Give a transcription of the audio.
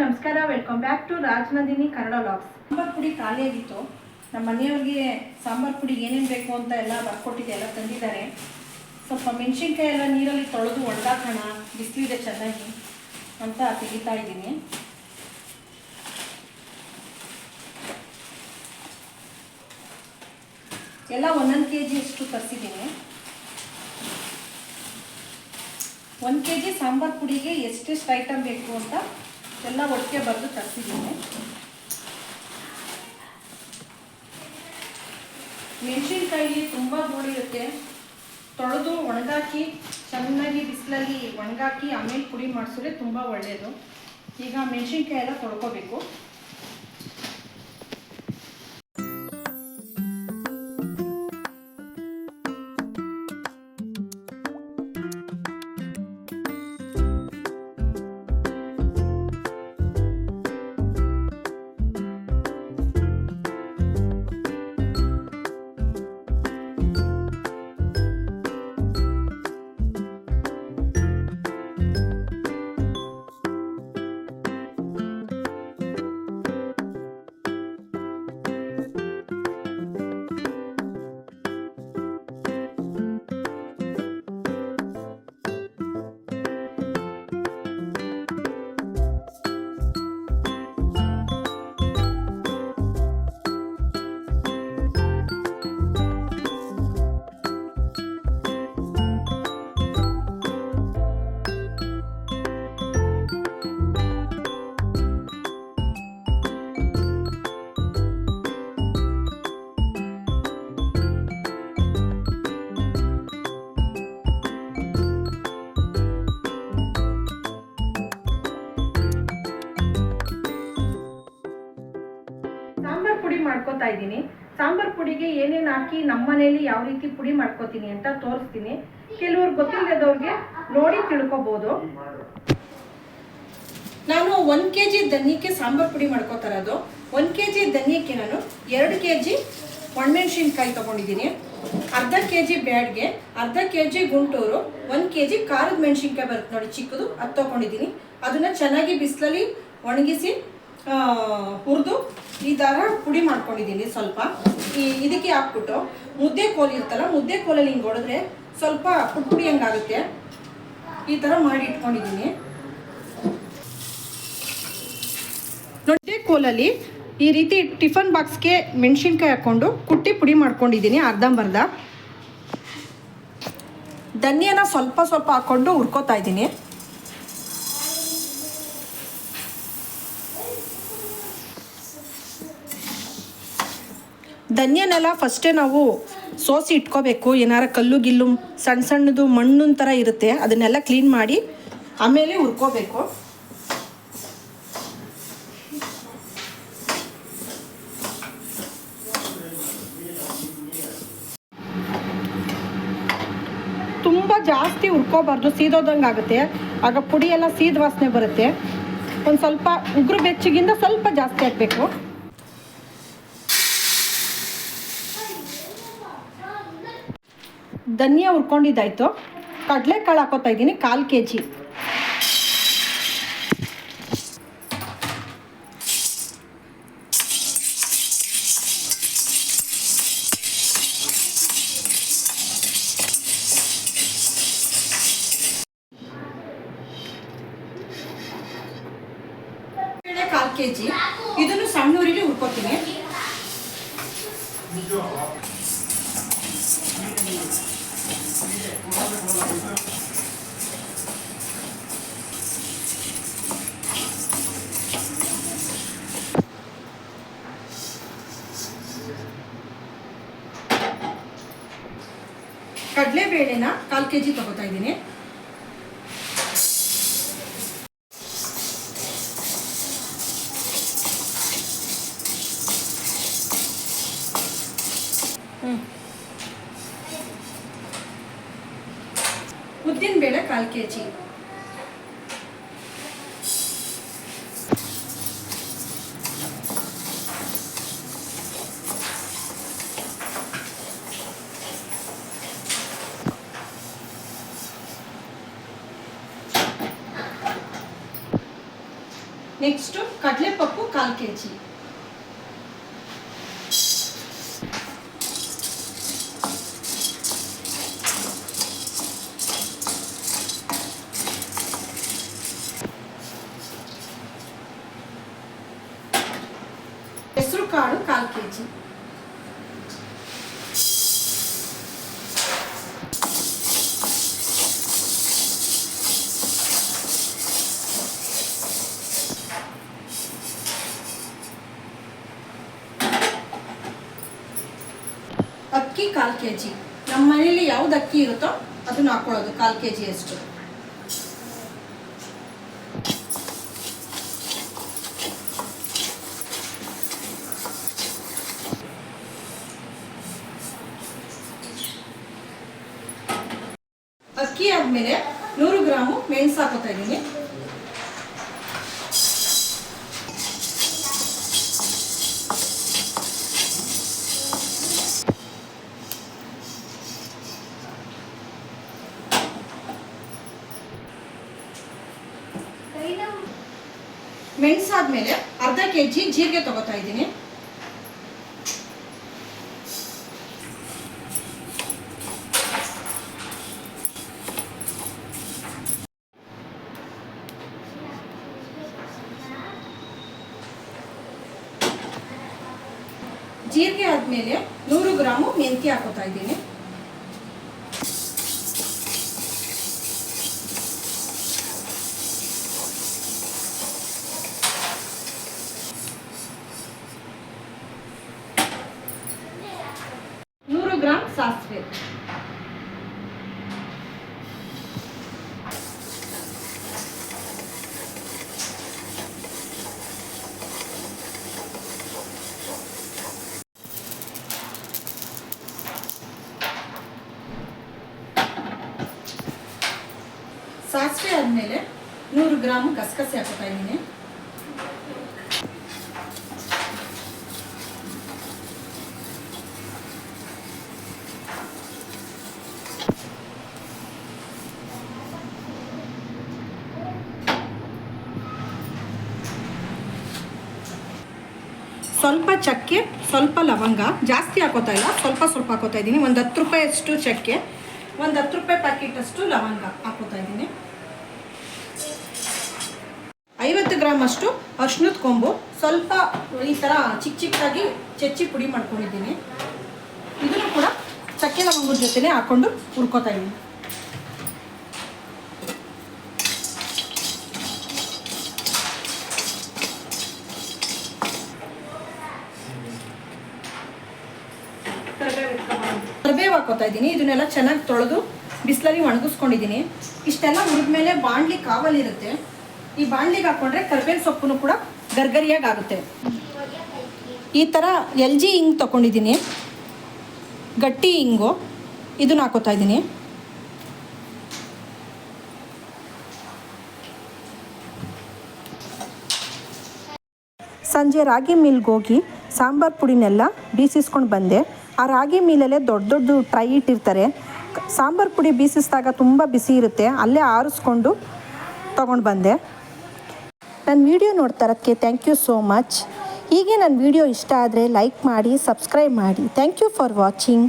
ನಮಸ್ಕಾರ welcome back to Rajanandini Kannada logs sambar ಪುಡಿ ಖಾಲಿಯಾಗಿತ್ತು. ನಮ್ಮ ಮನೆಯವ್ರಿಗೆ ಸಾಂಬಾರ್ ಪುಡಿ ಏನೇನು ಬೇಕು ಅಂತ ಎಲ್ಲ ಬರ್ಕೊಟ್ಟಿದ್ದೆ ಎಲ್ಲ ತಂದಿದ್ದಾರೆ. ಸ್ವಲ್ಪ ಮೆಣಸಿನ್ಕಾಯಿ ಎಲ್ಲ ನೀರಲ್ಲಿ ತೊಳೆದು ಒಣಗಾಕೋಣ, ಬಿಸಿಲಿದೆ ಚೆನ್ನಾಗಿ ಅಂತ ತೆಗಿತಾ ಇದ್ದೀನಿ. ಎಲ್ಲ ಒಂದೊಂದು ಕೆ ಜಿಯಷ್ಟು ತರಿಸಿದ್ದೀನಿ. ಒಂದು ಕೆ ಜಿ ಸಾಂಬಾರ್ ಪುಡಿಗೆ ಎಷ್ಟೆಷ್ಟು ಐಟಮ್ ಬೇಕು ಅಂತ ಎಲ್ಲ ಒಟ್ಟಿಗೆ ಬರೆದು ತರಿಸಿದ್ದೀನಿ. ಮೆಣಸಿನ್ಕಾಯಿ ತುಂಬ ಧೂಳಿರುತ್ತೆ ತೊಳೆದು ಒಣಗಾಕಿ, ಚೆನ್ನಾಗಿ ಬಿಸಿಲಲ್ಲಿ ಒಣಗಾಕಿ, ಆಮೇಲೆ ಪುಡಿ ಮಾಡಿಸಿದ್ರೆ ತುಂಬ ಒಳ್ಳೆಯದು ಈಗ ಮೆಣಸಿನ್ಕಾಯಿ ಎಲ್ಲ ತೊಳ್ಕೊಬೇಕು. ಮಾಡ್ಕೋತಾ ಇದ್ದೀನಿ. ಸಾಂಬಾರ್ ಪುಡಿಗೆ ಏನೇನು ಹಾಕಿ ನಮ್ಮ ಮನೇಲಿ ಯಾವ ರೀತಿ ಪುಡಿ ಮಾಡ್ಕೋತೀನಿ ಅಂತ ತೋರಿಸ್ತೀನಿ. ಕೆಲವ್ರು ಗೊತ್ತಿಲ್ಲದವ್ರಿಗೆ ನೋಡಿ ತಿಳ್ಕೊಬೋದು. ನಾನು ಒನ್ ಕೆ ಜಿ ಧನ್ಯಕ್ಕೆ ಸಾಂಬಾರ್ ಪುಡಿ ಇರೋದು. ಒಂದು ಕೆ ಜಿ ಧನ್ಯಕ್ಕೆ ನಾನು ಎರಡು ಕೆ ಜಿ ಒಣಮೆಣ್ಸಿನ್ಕಾಯಿ ತೊಗೊಂಡಿದ್ದೀನಿ. ಅರ್ಧ ಕೆ ಜಿ ಬ್ಯಾಡ್ಗೆ, ಅರ್ಧ K G Guntur one K G ಖಾರದ ಮೆಣಸಿನ್ಕಾಯಿ ಬರುತ್ತೆ ನೋಡಿ ಚಿಕ್ಕದು, ಅದು ತೊಗೊಂಡಿದ್ದೀನಿ. ಅದನ್ನು ಚೆನ್ನಾಗಿ ಬಿಸಿಲಲ್ಲಿ ಒಣಗಿಸಿ ಹುರಿದು ಈ ದಾರ ಪುಡಿ ಮಾಡ್ಕೊಂಡಿದ್ದೀನಿ ಸ್ವಲ್ಪ. ಈ ಇದಕ್ಕೆ ಹಾಕ್ಬಿಟ್ಟು ಮುದ್ದೆ ಕೋಲ್ ಇರ್ತಲ್ಲ ಮುದ್ದೆ ಕೋಲಲ್ಲಿ ಹಿಂಗೆ ಹೊಡೆದ್ರೆ ಸ್ವಲ್ಪ ಪುಡಿ ಪುಡಿ ಹಂಗಾಗುತ್ತೆ. ಈ ಥರ ಮಾಡಿ ಇಟ್ಕೊಂಡಿದ್ದೀನಿ. ಮುದ್ದೆ ಕೋಲಲ್ಲಿ ಈ ರೀತಿ ಟಿಫನ್ ಬಾಕ್ಸ್ಗೆ ಮೆಣಸಿನ್ಕಾಯಿ ಹಾಕ್ಕೊಂಡು ಕುಟ್ಟಿ ಪುಡಿ ಮಾಡ್ಕೊಂಡಿದ್ದೀನಿ, ಅರ್ಧಂಬರ್ಧ. ಧನಿಯಾನ ಸ್ವಲ್ಪ ಸ್ವಲ್ಪ ಹಾಕ್ಕೊಂಡು ಹುರ್ಕೋತಾ ಇದ್ದೀನಿ. ಧನಿಯನೆಲ್ಲ ಫಸ್ಟೇ ನಾವು ಸೋಸಿ ಇಟ್ಕೋಬೇಕು. ಏನಾರ ಕಲ್ಲು ಗಿಲ್ಲು ಸಣ್ಣ ಸಣ್ಣದು ಮಣ್ಣಿನ ಥರ ಇರುತ್ತೆ. ಅದನ್ನೆಲ್ಲ ಕ್ಲೀನ್ ಮಾಡಿ ಆಮೇಲೆ ಹುರ್ಕೋಬೇಕು. ತುಂಬ ಜಾಸ್ತಿ ಹುರ್ಕೋಬಾರ್ದು. ಸೀದೋದಂಗೆ ಆಗುತ್ತೆ. ಆಗ ಪುಡಿ ಎಲ್ಲ ಸೀದ ವಾಸನೆ ಬರುತ್ತೆ. ಒಂದು ಸ್ವಲ್ಪ ಉಗುರು ಬೆಚ್ಚಗಿಂದ ಸ್ವಲ್ಪ ಜಾಸ್ತಿ ಹಾಕಬೇಕು. ಧನಿಯಾ ಹುರ್ಕೊಂಡಿದ್ದಾಯ್ತು. ಕಡಲೆಕಾಳು ಹಾಕೋತಾ ಇದ್ದೀನಿ, ಕಾಲು ಕೆ ಜಿ ಕಾಲು ಕೆ ಜಿ ಇದನ್ನು ಸಣ್ಣ ಊರಿಗೆ ಹುರ್ಕೋತೀನಿ. ಕಡಲೆಬೇಳೆನ ಕಾಲು ಕೆ ಜಿ ತಗೋತಾ ಇದ್ದೀನಿ. ಉದ್ದಿನ ಬೇಳೆ ಕಾಲು ಕೆ ಜಿ ನೆಕ್ಸ್ಟು ಕಡಲೆಪಪ್ಪು ಕಾಲು ಕೆ ಜಿ ಹೆಸರು ಕಾಳು ಕಾಲು ಕೆ ಜಿ ಅಕ್ಕಿ ಕಾಲು ಕೆ ಜಿ ನಮ್ಮ ಮನೇಲಿ ಯಾವ್ದು ಅಕ್ಕಿ ಇರುತ್ತೋ ಅದನ್ನ ಹಾಕೊಳ್ಳೋದು ಕಾಲು ಕೆ ಜಿ ಅಷ್ಟು. ಅಕ್ಕಿ ಆದಮೇಲೆ ನೂರು ಗ್ರಾಮು ಮೆಣಸು ಹಾಕೋತಾ ಇದ್ದೀನಿ. ಮೆಣಸಾದ್ಮೇಲೆ ಅರ್ಧ ಕೆ ಜಿ ಜೀರಿಗೆ ತಗೋತಾ ಇದ್ದೀನಿ. ಜೀರಿಗೆ ಆದಮೇಲೆ ನೂರು ಗ್ರಾಮು ಮೆಂತ್ಯ ಹಾಕೋತಾ ಇದ್ದೀನಿ. ನೂರು ಗ್ರಾಮ್ ಸಾಸಿವೆ ಸಾಸಿವೆ ಆದಮೇಲೆ ನೂರು ಗ್ರಾಮ್ ಗಸಗಸೆ ಹಾಕೋತಾ ಇದ್ದೀನಿ ಸ್ವಲ್ಪ ಚಕ್ಕೆ, ಸ್ವಲ್ಪ ಲವಂಗ. ಜಾಸ್ತಿ ಹಾಕೋತಾ ಇಲ್ಲ, ಸ್ವಲ್ಪ ಸ್ವಲ್ಪ ಹಾಕೋತಾ ಇದ್ದೀನಿ. ಒಂದು ಹತ್ತು ರೂಪಾಯಿಯಷ್ಟು ಚಕ್ಕೆ, ಒಂದು ಹತ್ತು ರೂಪಾಯಿ ಪ್ಯಾಕೆಟ್ ಅಷ್ಟು ಲವಂಗ ಹಾಕೋತಾ ಇದ್ದೀನಿ. ಐವತ್ತು ಗ್ರಾಮ್ ಅಷ್ಟು ಅರ್ಶಿನದ ಕೊಂಬು. ಸ್ವಲ್ಪ ಈ ಥರ ಚಿಕ್ಕ ಚಿಕ್ಕದಾಗಿ ಚಚ್ಚಿ ಪುಡಿ ಮಾಡ್ಕೊಂಡಿದ್ದೀನಿ. ಇದನ್ನು ಕೂಡ ಚಕ್ಕೆ ಲವಂಗದ ಜೊತೆನೇ ಹಾಕ್ಕೊಂಡು ಹುರ್ಕೋತಾ ಇದ್ದೀನಿ. ಇದ್ದೀನಿ. ಇದನ್ನೆಲ್ಲ ಚೆನ್ನಾಗಿ ತೊಳೆದು ಬಿಸಿಲಲ್ಲಿ ಒಣಗಿಸ್ಕೊಂಡಿದ್ದೀನಿ. ಇಷ್ಟೆಲ್ಲ ಹುರಿದ್ಮೇಲೆ ಬಾಣ್ಲಿ ಕಾವಲಿರುತ್ತೆ ಈ ಬಾಣ್ಲಿಗೆ ಹಾಕೊಂಡ್ರೆ ಕರ್ಬೇವಿನ ಸೊಪ್ಪು ಕೂಡ ಗರ್ಗರಿಯಾಗಿ ಆಗುತ್ತೆ ಈ ಥರ ಎಲ್ ಜಿ ಇಂಗ್ ತೊಗೊಂಡಿದ್ದೀನಿ. ಗಟ್ಟಿ ಇಂಗು ಇದನ್ನ ಹಾಕೋತಾ ಇದ್ದೀನಿ. ಸಂಜೆ ರಾಗಿ ಮಿಲ್ಗೋಗಿ ಸಾಂಬಾರು ಪುಡಿನೆಲ್ಲ ಬೀಸಿಸ್ಕೊಂಡು ಬಂದೆ. ಆ ರಾಗಿ ಮೀಲಲ್ಲೇ ದೊಡ್ಡ ದೊಡ್ಡ ಟ್ರೈ ಇಟ್ಟಿರ್ತಾರೆ. ಸಾಂಬಾರು ಪುಡಿ ಬೀಸಿಸಿದಾಗ ತುಂಬ ಬಿಸಿ ಇರುತ್ತೆ. ಅಲ್ಲೇ ಆರಿಸ್ಕೊಂಡು ತೊಗೊಂಡು ಬಂದೆ. ನನ್ನ ವಿಡಿಯೋ ನೋಡ್ತಾ ಇರೋದಕ್ಕೆ ಥ್ಯಾಂಕ್ ಯು ಸೋ ಮಚ್ ಹೀಗೆ ನನ್ನ ವಿಡಿಯೋ ಇಷ್ಟ ಆದರೆ ಲೈಕ್ ಮಾಡಿ ಸಬ್ಸ್ಕ್ರೈಬ್ ಮಾಡಿ. Thank you for watching